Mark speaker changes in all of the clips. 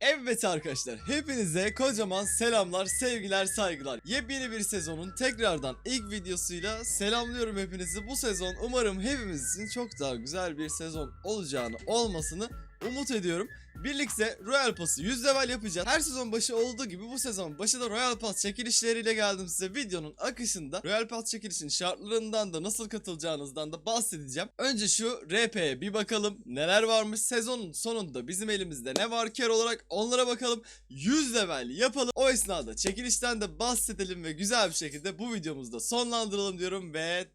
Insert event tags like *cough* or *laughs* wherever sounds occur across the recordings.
Speaker 1: Evet arkadaşlar hepinize kocaman selamlar sevgiler saygılar. Yepyeni bir sezonun tekrardan ilk videosuyla selamlıyorum hepinizi. Bu sezon umarım hepimiz için çok daha güzel bir sezon olacağını olmasını umut ediyorum Birlikte Royal Pass'ı 100 level yapacağız. Her sezon başı olduğu gibi bu sezon başı da Royal Pass çekilişleriyle geldim size. Videonun akışında Royal Pass çekilişinin şartlarından da nasıl katılacağınızdan da bahsedeceğim. Önce şu RP'ye bir bakalım. Neler varmış sezonun sonunda bizim elimizde ne var kar olarak onlara bakalım. 100 level yapalım. O esnada çekilişten de bahsedelim ve güzel bir şekilde bu videomuzda sonlandıralım diyorum ve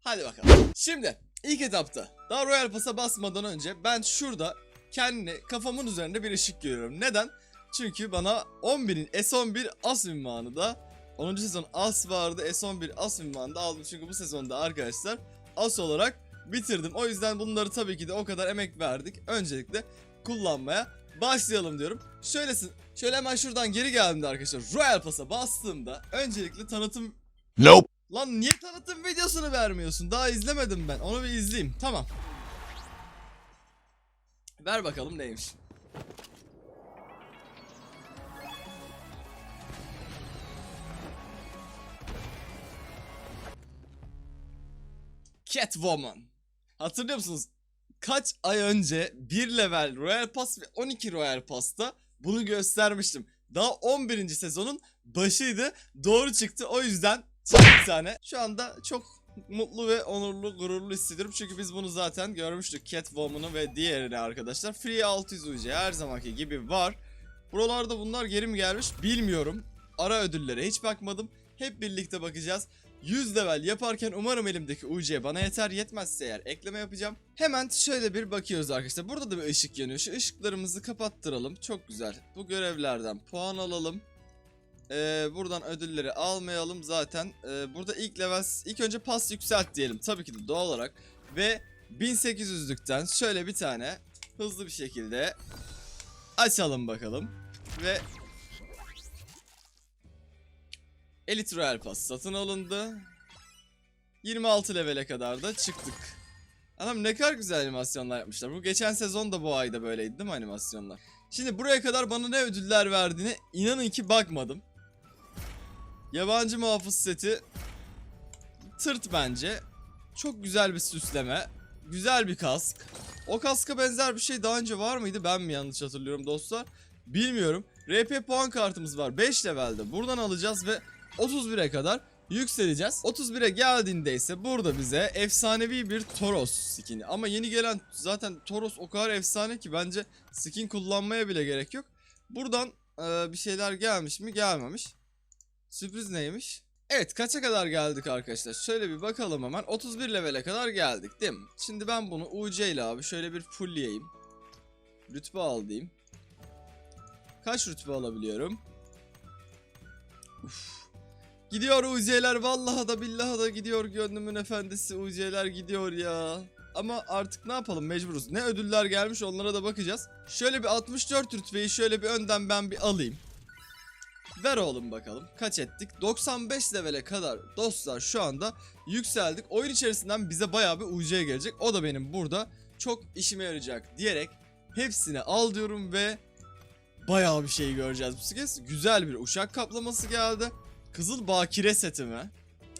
Speaker 1: hadi bakalım. Şimdi ilk etapta daha Royal Pass'a basmadan önce ben şurada kendini kafamın üzerinde bir ışık görüyorum. Neden? Çünkü bana 11'in S11 as ünvanı da 10. sezon as vardı S11 as ünvanı da aldım. Çünkü bu sezonda arkadaşlar as olarak bitirdim. O yüzden bunları tabii ki de o kadar emek verdik. Öncelikle kullanmaya başlayalım diyorum. Şöylesin. Şöyle hemen şuradan geri geldiğimde arkadaşlar Royal Pass'a bastığımda öncelikle tanıtım
Speaker 2: Nope.
Speaker 1: Lan niye tanıtım videosunu vermiyorsun? Daha izlemedim ben. Onu bir izleyeyim. Tamam. Ver bakalım neymiş. Catwoman. Hatırlıyor musunuz? Kaç ay önce 1 level Royal Pass ve 12 Royal Pass'ta bunu göstermiştim. Daha 11. sezonun başıydı. Doğru çıktı. O yüzden Son bir tane. Şu anda çok mutlu ve onurlu, gururlu hissediyorum. Çünkü biz bunu zaten görmüştük. Catwoman'ı ve diğerini arkadaşlar. Free 600 UC her zamanki gibi var. Buralarda bunlar geri mi gelmiş bilmiyorum. Ara ödüllere hiç bakmadım. Hep birlikte bakacağız. 100 level yaparken umarım elimdeki UC bana yeter. Yetmezse eğer ekleme yapacağım. Hemen şöyle bir bakıyoruz arkadaşlar. Burada da bir ışık yanıyor. Şu ışıklarımızı kapattıralım. Çok güzel. Bu görevlerden puan alalım. Ee, buradan ödülleri almayalım zaten. Ee, burada ilk level ilk önce pas yükselt diyelim. Tabii ki de doğal olarak. Ve 1800'lükten şöyle bir tane hızlı bir şekilde açalım bakalım. Ve Elite Royal Pass satın alındı. 26 levele kadar da çıktık. Adam ne kadar güzel animasyonlar yapmışlar. Bu geçen sezon da bu ayda böyleydi değil mi animasyonlar? Şimdi buraya kadar bana ne ödüller verdiğine inanın ki bakmadım. Yabancı muhafız seti tırt bence. Çok güzel bir süsleme. Güzel bir kask. O kaska benzer bir şey daha önce var mıydı? Ben mi yanlış hatırlıyorum dostlar? Bilmiyorum. RP puan kartımız var 5 levelde. Buradan alacağız ve 31'e kadar yükseleceğiz. 31'e geldiğinde ise burada bize efsanevi bir Toros skini. Ama yeni gelen zaten Toros o kadar efsane ki bence skin kullanmaya bile gerek yok. Buradan e, bir şeyler gelmiş mi? Gelmemiş. Sürpriz neymiş? Evet kaça kadar geldik arkadaşlar? Şöyle bir bakalım hemen. 31 levele kadar geldik değil mi? Şimdi ben bunu UC ile abi şöyle bir fullleyeyim. Rütbe al diyeyim. Kaç rütbe alabiliyorum? Uf. Gidiyor UC'ler vallahi da billahi da gidiyor gönlümün efendisi UC'ler gidiyor ya. Ama artık ne yapalım mecburuz. Ne ödüller gelmiş onlara da bakacağız. Şöyle bir 64 rütbeyi şöyle bir önden ben bir alayım. Ver oğlum bakalım. Kaç ettik? 95 levele kadar dostlar şu anda yükseldik. Oyun içerisinden bize bayağı bir UC gelecek. O da benim burada çok işime yarayacak diyerek hepsini al diyorum ve bayağı bir şey göreceğiz bu kez. Güzel bir uşak kaplaması geldi. Kızıl bakire seti mi?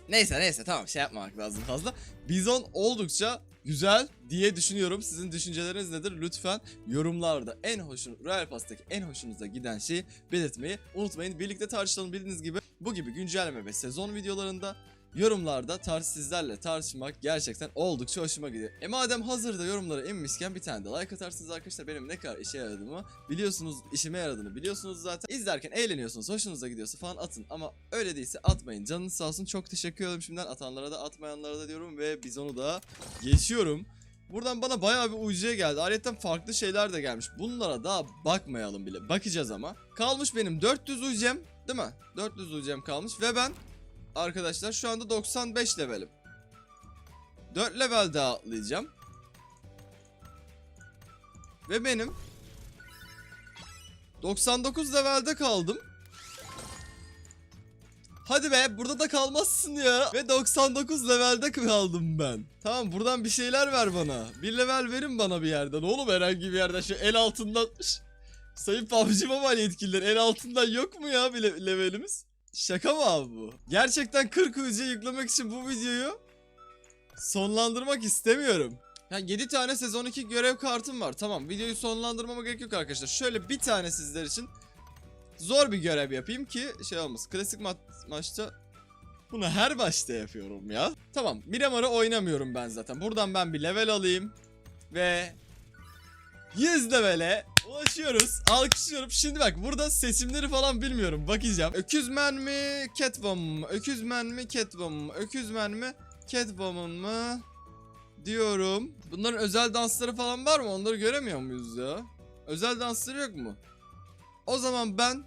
Speaker 1: Neyse neyse tamam şey yapmamak lazım fazla. Bizon oldukça güzel diye düşünüyorum. Sizin düşünceleriniz nedir? Lütfen yorumlarda en hoşun Royal Pass'taki en hoşunuza giden şeyi belirtmeyi unutmayın. Birlikte tartışalım bildiğiniz gibi bu gibi güncelleme ve sezon videolarında yorumlarda tarz tartışmak gerçekten oldukça hoşuma gidiyor. E madem hazırda yorumlara inmişken bir tane de like atarsınız arkadaşlar benim ne kadar işe yaradığımı biliyorsunuz işime yaradığını biliyorsunuz zaten. İzlerken eğleniyorsunuz hoşunuza gidiyorsa falan atın ama öyle değilse atmayın canınız sağ olsun çok teşekkür ederim şimdiden atanlara da atmayanlara da diyorum ve biz onu da geçiyorum. Buradan bana bayağı bir UC geldi. Ayrıca farklı şeyler de gelmiş. Bunlara daha bakmayalım bile. Bakacağız ama. Kalmış benim 400 UC'm değil mi? 400 UC'm kalmış ve ben arkadaşlar şu anda 95 levelim. 4 level daha atlayacağım. Ve benim 99 levelde kaldım. Hadi be burada da kalmazsın ya. Ve 99 levelde kaldım ben. Tamam buradan bir şeyler ver bana. Bir level verin bana bir yerden oğlum herhangi bir yerden şu el altından. Sayın PUBG Mobile yetkililer en altından yok mu ya bir le- levelimiz? Şaka mı abi bu? Gerçekten 40 UC yüklemek için bu videoyu sonlandırmak istemiyorum. Yani 7 tane sezon 2 görev kartım var. Tamam videoyu sonlandırmama gerek yok arkadaşlar. Şöyle bir tane sizler için zor bir görev yapayım ki şey olmasın. Klasik ma- maçta bunu her maçta yapıyorum ya. Tamam Miramar'ı oynamıyorum ben zaten. Buradan ben bir level alayım. Ve 100 levele ulaşıyoruz. Alkışlıyorum. Şimdi bak burada seçimleri falan bilmiyorum. Bakacağım. Öküzmen mi? Catwoman mı? Öküzmen mi? Catwoman mı? Öküzmen mi? Catwoman mı? Diyorum. Bunların özel dansları falan var mı? Onları göremiyor muyuz ya? Özel dansları yok mu? O zaman ben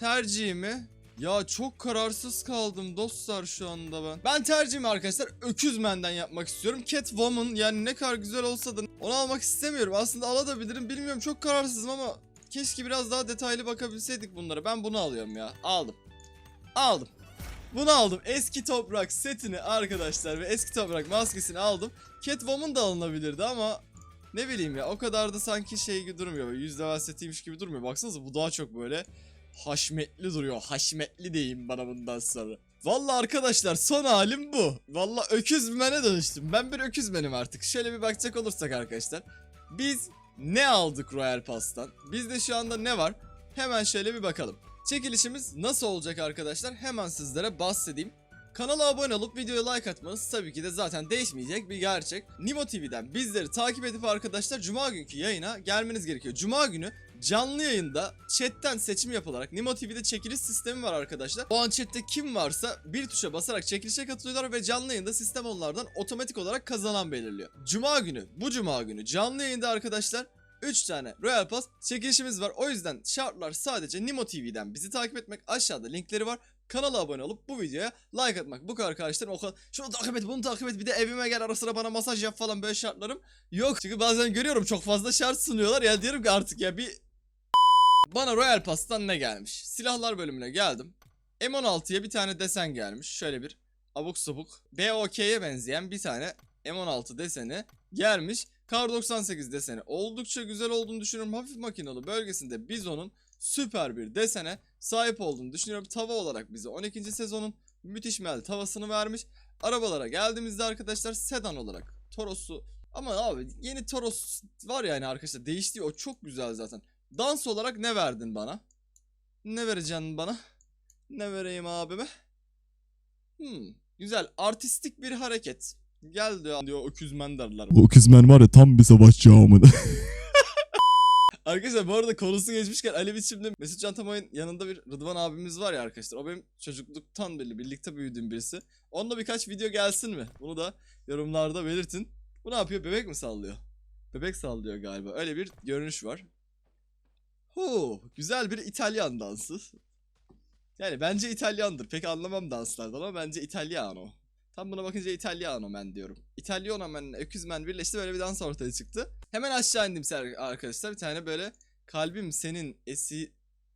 Speaker 1: tercihimi ya çok kararsız kaldım dostlar şu anda ben. Ben tercihimi arkadaşlar Öküzmen'den yapmak istiyorum. Catwoman yani ne kadar güzel olsa da onu almak istemiyorum. Aslında alabilirim bilmiyorum çok kararsızım ama keşke biraz daha detaylı bakabilseydik bunlara. Ben bunu alıyorum ya. Aldım. Aldım. Bunu aldım. Eski toprak setini arkadaşlar ve eski toprak maskesini aldım. Catwoman da alınabilirdi ama ne bileyim ya o kadar da sanki şey gibi durmuyor. Böyle yüz level setiymiş gibi durmuyor. Baksanıza bu daha çok böyle haşmetli duruyor. Haşmetli diyeyim bana bundan sonra. Valla arkadaşlar son halim bu. Valla öküzmene dönüştüm. Ben bir öküzmenim artık. Şöyle bir bakacak olursak arkadaşlar. Biz ne aldık Royal Pass'tan? Bizde şu anda ne var? Hemen şöyle bir bakalım. Çekilişimiz nasıl olacak arkadaşlar? Hemen sizlere bahsedeyim. Kanala abone olup videoya like atmanız tabii ki de zaten değişmeyecek bir gerçek. Nimo TV'den bizleri takip edip arkadaşlar Cuma günkü yayına gelmeniz gerekiyor. Cuma günü canlı yayında chatten seçim yapılarak Nimo TV'de çekiliş sistemi var arkadaşlar. O an chatte kim varsa bir tuşa basarak çekilişe katılıyorlar ve canlı yayında sistem onlardan otomatik olarak kazanan belirliyor. Cuma günü, bu cuma günü canlı yayında arkadaşlar 3 tane Royal Pass çekilişimiz var. O yüzden şartlar sadece Nimo TV'den bizi takip etmek. Aşağıda linkleri var. Kanala abone olup bu videoya like atmak. Bu kadar arkadaşlarım o kadar. Şunu takip et bunu takip et bir de evime gel ara sıra bana masaj yap falan böyle şartlarım yok. Çünkü bazen görüyorum çok fazla şart sunuyorlar ya diyorum ki artık ya bir bana Royal Pass'tan ne gelmiş? Silahlar bölümüne geldim. M16'ya bir tane desen gelmiş. Şöyle bir abuk sabuk BOK'ye benzeyen bir tane M16 deseni gelmiş. Kar 98 deseni oldukça güzel olduğunu düşünüyorum. Hafif makinalı bölgesinde Bizon'un süper bir desene sahip olduğunu düşünüyorum. Tava olarak bize 12. sezonun müthiş mel tavasını vermiş. Arabalara geldiğimizde arkadaşlar sedan olarak Toros'u ama abi yeni Toros var yani arkadaşlar değişti o çok güzel zaten. Dans olarak ne verdin bana? Ne vereceksin bana? Ne vereyim abime? Hmm, güzel artistik bir hareket. Gel diyor, diyor öküzmen derler.
Speaker 2: O kızmen var ya tam bir savaşçı amına. *laughs*
Speaker 1: Arkadaşlar bu arada konusu geçmişken Ali biçimde Mesut Can Tamay'ın yanında bir Rıdvan abimiz var ya arkadaşlar. O benim çocukluktan beri birlikte büyüdüğüm birisi. Onunla birkaç video gelsin mi? Bunu da yorumlarda belirtin. Bu ne yapıyor? Bebek mi sallıyor? Bebek sallıyor galiba. Öyle bir görünüş var. Hu, güzel bir İtalyan dansı. Yani bence İtalyandır. Pek anlamam danslardan ama bence İtalyano. Tam buna bakınca İtalyano men diyorum. İtalyano men, öküz men birleşti böyle bir dans ortaya çıktı. Hemen aşağı indim arkadaşlar. Bir tane böyle kalbim senin esi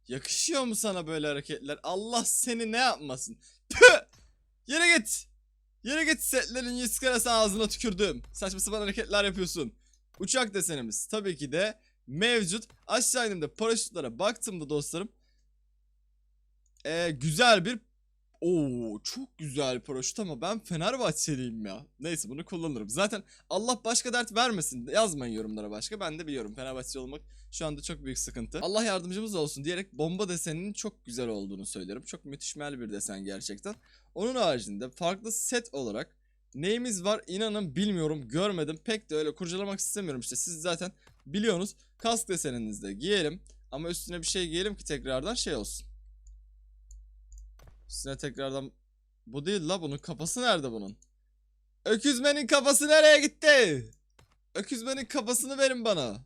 Speaker 1: yakışıyor mu sana böyle hareketler? Allah seni ne yapmasın? Püh! Yere git. Yere git setlerin yüz karası ağzına tükürdüm. Saçma sapan hareketler yapıyorsun. Uçak desenimiz tabii ki de mevcut. Aşağı indim de paraşütlere baktığımda dostlarım. Ee, güzel bir Oo çok güzel paraşüt ama ben Fenerbahçeliyim ya. Neyse bunu kullanırım. Zaten Allah başka dert vermesin. Yazmayın yorumlara başka. Ben de biliyorum Fenerbahçe olmak şu anda çok büyük sıkıntı. Allah yardımcımız olsun diyerek bomba deseninin çok güzel olduğunu söylerim. Çok müthişmel bir desen gerçekten. Onun haricinde farklı set olarak neyimiz var inanın bilmiyorum görmedim. Pek de öyle kurcalamak istemiyorum işte. Siz zaten biliyorsunuz. Kask deseninizde giyelim. Ama üstüne bir şey giyelim ki tekrardan şey olsun. Üstüne tekrardan bu değil la bunun kafası nerede bunun? Öküzmenin kafası nereye gitti? Öküzmenin kafasını verin bana.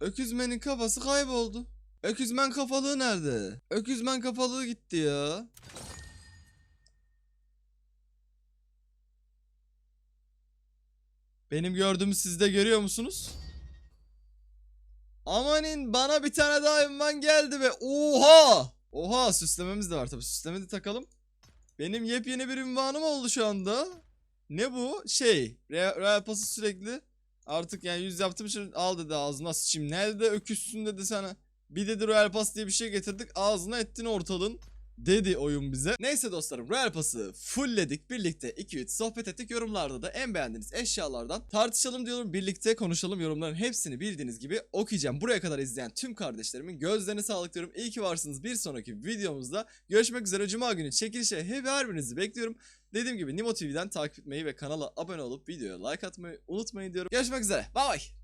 Speaker 1: Öküzmenin kafası kayboldu. Öküzmen kafalığı nerede? Öküzmen kafalığı gitti ya. Benim gördüğümü siz de görüyor musunuz? Amanin bana bir tane daha ünvan geldi ve oha! Oha süslememiz de var tabi süsleme de takalım. Benim yepyeni bir ünvanım oldu şu anda. Ne bu? Şey, Real, Real sürekli Artık yani yüz yaptığım için al dedi ağzına sıçayım. Nerede öküzsün dedi sana. Bir dedi Royal Pass diye bir şey getirdik ağzına ettin ortalığın dedi oyun bize. Neyse dostlarım Royal Pass'ı fullledik. Birlikte 2-3 sohbet ettik. Yorumlarda da en beğendiğiniz eşyalardan tartışalım diyorum. Birlikte konuşalım. Yorumların hepsini bildiğiniz gibi okuyacağım. Buraya kadar izleyen tüm kardeşlerimin gözlerine sağlık diyorum. İyi ki varsınız. Bir sonraki videomuzda görüşmek üzere. Cuma günü çekilişe hep her birinizi bekliyorum. Dediğim gibi Nimo TV'den takip etmeyi ve kanala abone olup videoya like atmayı unutmayın diyorum. Görüşmek üzere. Bye bye.